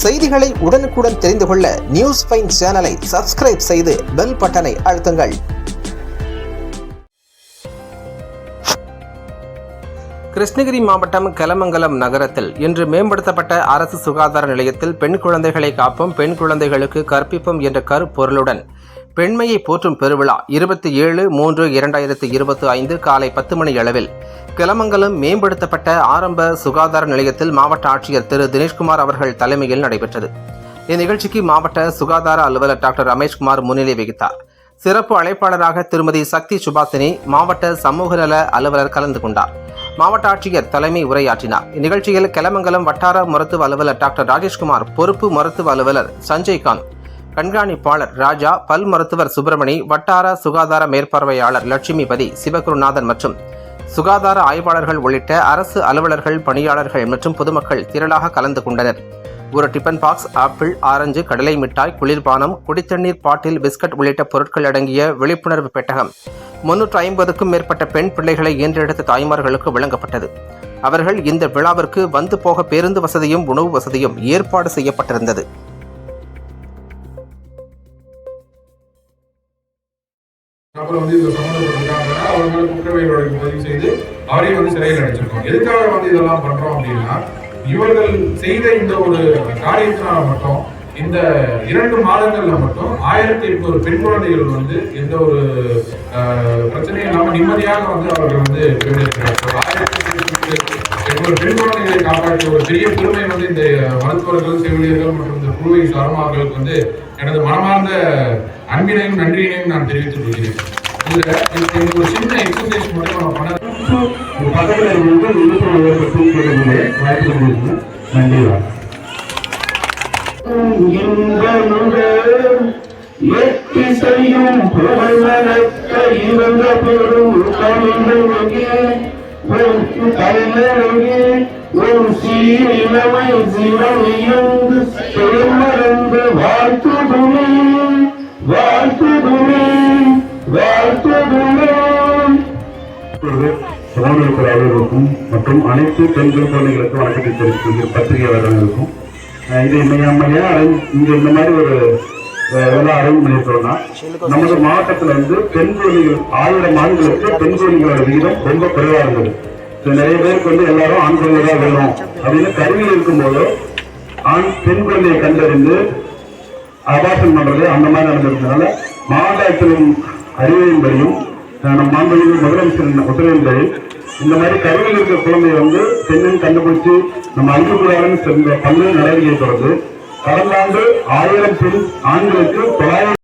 செய்திகளை உடனுக்குடன் தெரிந்து கொள்ள நியூஸ் ஃபைன் சேனலை சப்ஸ்கிரைப் செய்து பெல் பட்டனை அழுத்துங்கள். கிருஷ்ணகிரி மாவட்டம் கெலமங்கலம் நகரத்தில் இன்று மேம்படுத்தப்பட்ட அரசு சுகாதார நிலையத்தில் பெண் குழந்தைகளை காப்போம் பெண் குழந்தைகளுக்கு கற்பிப்போம் என்ற கருப்பொருளுடன் பெண்மையை போற்றும் பெருவிழா இருபத்தி ஏழு மூன்று இரண்டாயிரத்து இருபத்தி ஐந்து காலை பத்து மணி அளவில். கிளமங்கலம் மேம்படுத்தப்பட்ட ஆரம்ப சுகாதார நிலையத்தில் மாவட்ட ஆட்சியர் திரு. தினேஷ்குமார் அவர்கள் தலைமையில் நடைபெற்றது. இந்நிகழ்ச்சிக்கு மாவட்ட சுகாதார அலுவலர் டாக்டர் ரமேஷ்குமார் முன்னிலை வகித்தார். சிறப்பு அழைப்பாளராக திருமதி சக்தி சுபாசினி மாவட்ட சமூக நல அலுவலர் கலந்து கொண்டார். மாவட்ட ஆட்சியர் தலைமை உரையாற்றினார். இந்நிகழ்ச்சியில் கிளமங்கலம் வட்டார மருத்துவ அலுவலர் டாக்டர் ராஜேஷ்குமார் பொறுப்பு மருத்துவ அலுவலர் சஞ்சய்காந்த் கண்காணிப்பாளர் ராஜா பல் மருத்துவர் சுப்பிரமணி வட்டார சுகாதார மேற்பார்வையாளர் லட்சுமிபதி சிவகுருநாதன் மற்றும் சுகாதார ஆய்வாளர்கள் உள்ளிட்ட அரசு அலுவலர்கள் பணியாளர்கள் மற்றும் பொதுமக்கள் திரளாக கலந்து கொண்டனர். ஒரு டிபன் பாக்ஸ் ஆப்பிள் ஆரஞ்சு கடலை மிட்டாய் குளிர்பானம் குடித்தண்ணீர் பாட்டில் பிஸ்கட் உள்ளிட்ட பொருட்கள் அடங்கிய விழிப்புணர்வு பெட்டகம். முன்னூற்று ஐம்பதுக்கும் மேற்பட்ட பெண் பிள்ளைகளை ஈன்றெடுத்த தாய்மார்களுக்கு வழங்கப்பட்டது. அவர்கள் இந்த விழாவிற்கு வந்து போக பேருந்து வசதியும் உணவு வசதியும் ஏற்பாடு செய்யப்பட்டிருந்தது. அப்புறம் வந்து இதை சம்மந்தப்பட்டிருக்காங்கன்னா அவர் மேலே குற்றவியல் வழக்கு பதிவு செய்து அவரையும் வந்து சிறையில் அடைச்சிருக்கோம். எதுக்காக வந்து இதெல்லாம் பண்றோம் அப்படின்னா இவர்கள் செய்த இந்த ஒரு காரியத்தினால மட்டும் இந்த இரண்டு மாதங்கள்ல மட்டும் ஆயிரத்தி எட்நூறு பெண் குழந்தைகள் வந்து எந்த ஒரு பிரச்சனையும் இல்லாமல் நிம்மதியாக வந்து அவர்கள் வந்து எட்நூறு பெண் குழந்தைகளை காப்பாற்றிய ஒரு பெரிய பெருமை வந்து இந்த மருத்துவர்கள் செவிலியர்கள் மற்றும் இந்த குழுவை சார்ந்த அவர்களுக்கு வந்து எனது மனமார்ந்த அன்பினையும் நன்றியினையும் நான் தெரிவித்துக் கொள்கிறேன். இதுல எனக்கு ஒரு சின்ன எக்ஸசைஸ் மட்டும் நம்ம பண்ண பக்கத்தில் இருந்து விழிப்புணர்வு பற்றி வாய்ப்பு கொடுங்க நன்றி எத்திசையும் பெரும் ஒரு சீரிழமை பெருமறந்து இப்பொழுது சமூகத்தில் அலுவலருக்கும் மற்றும் அனைத்து பெண்கள் குழந்தைகளுக்கும் வணக்கத்தை தெரிவித்து பத்திரிகையாளர்களுக்கும் இது மையா இங்க இந்த மாதிரி ஒரு அஹ், இதெல்லாம் அரேஞ்ச் பண்ணியிருக்கிறோம்னா நமது மாவட்டத்துல வந்து பெண் குழந்தைகள் ஆயிரம் ஆண்களுக்கு பெண் குழந்தைகளோட விகிதம் ரொம்ப குறைவா இருந்தது. நிறைய பேருக்கு வந்து எல்லாரும் ஆண் குழந்தை தான் வேணும் அப்படின்னு கருவியில் இருக்கும்போது ஆண் பெண் குழந்தையை கண்டறிந்து அபாசம் பண்றது அந்த மாதிரி நடந்திருந்தனால அறிவையும் அறிவின்படியும் நம்ம நம் மாண்புமிகு முதலமைச்சரின் உத்தரவின்படி இந்த மாதிரி கருவில் இருக்கிற குழந்தையை வந்து பெண்ணின் கண்டுபிடிச்சு நம்ம அன்புக்குறாருன்னு சேர்ந்த பல்வேறு நடவடிக்கை தொடர்ந்து கடந்த ஆண்டு ஆயிரம் பெண் ஆண்களுக்கு தொள்ளாயிரம்